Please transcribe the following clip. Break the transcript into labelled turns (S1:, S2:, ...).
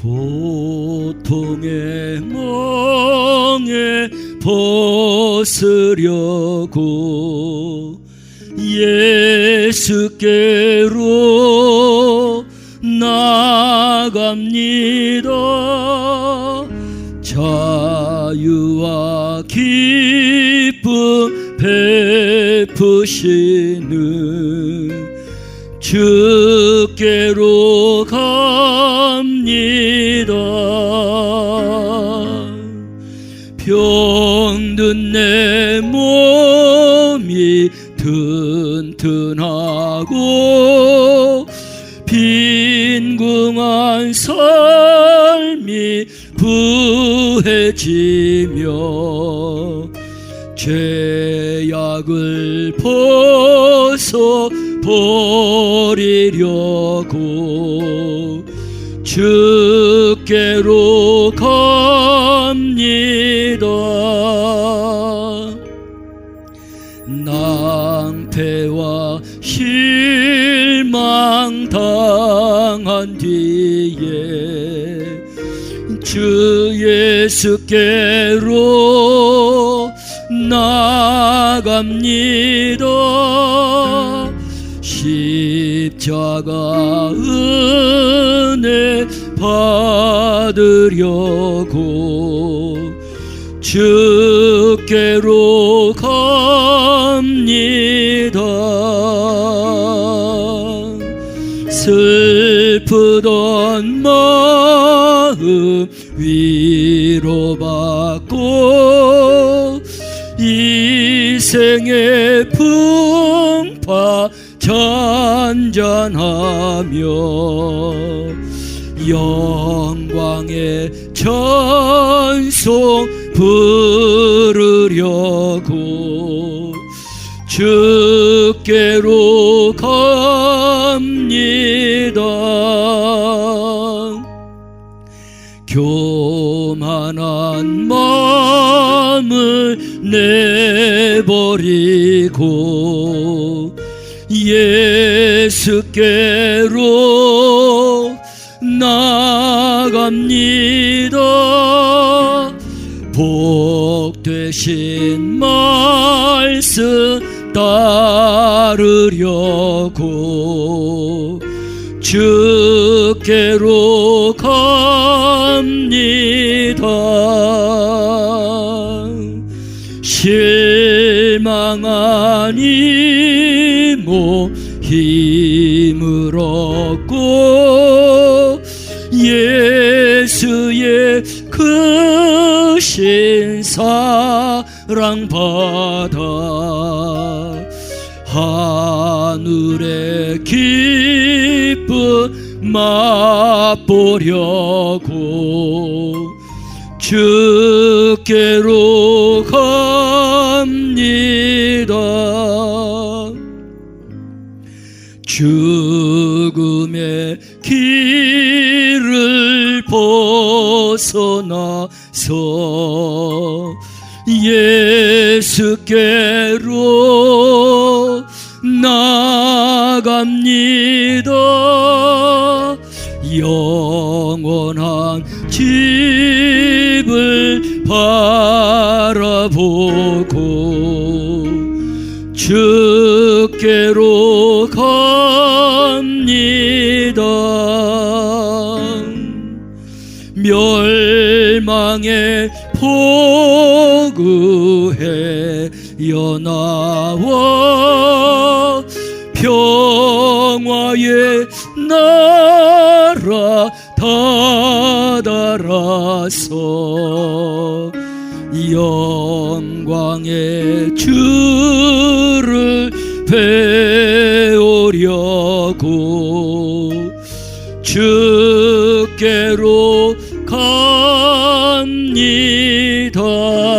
S1: 고통의 멍에 벗으려고 예수께로 나갑니다. 자유와 기쁨 베푸시는 주께로 갑 병든 내 몸이 튼튼하고 빈궁한 삶이 부해지며 죄악을 벗어 버리려고 주께로 갑니다. 낭패와 실망 당한 뒤에 주 예수께로 나갑니다. 십자가 은혜 받으려고 주께로 갑니다. 슬프던 마음 위로받고 이 생의 풍파 잔잔하며 영광의 전송 부르려고 주께로 갑니다. 교만한 마음을 내버리고 예수께로 나갑니다. 복 되신 말씀 따르려고 주께로 갑니다. 실망한 이모 힘을 얻고 크신 사랑 받아 하늘의 기쁨 맛보려고 주께로 갑니다. 죽음의 길을 벗어나서. 예수께로 나갑니다. 영원한 집을 바라보고 주께로 갑니다 멸망의 포구해 연하와 평화의 나라 다다라서 영광의 주를 배우려고 주께로 갑니다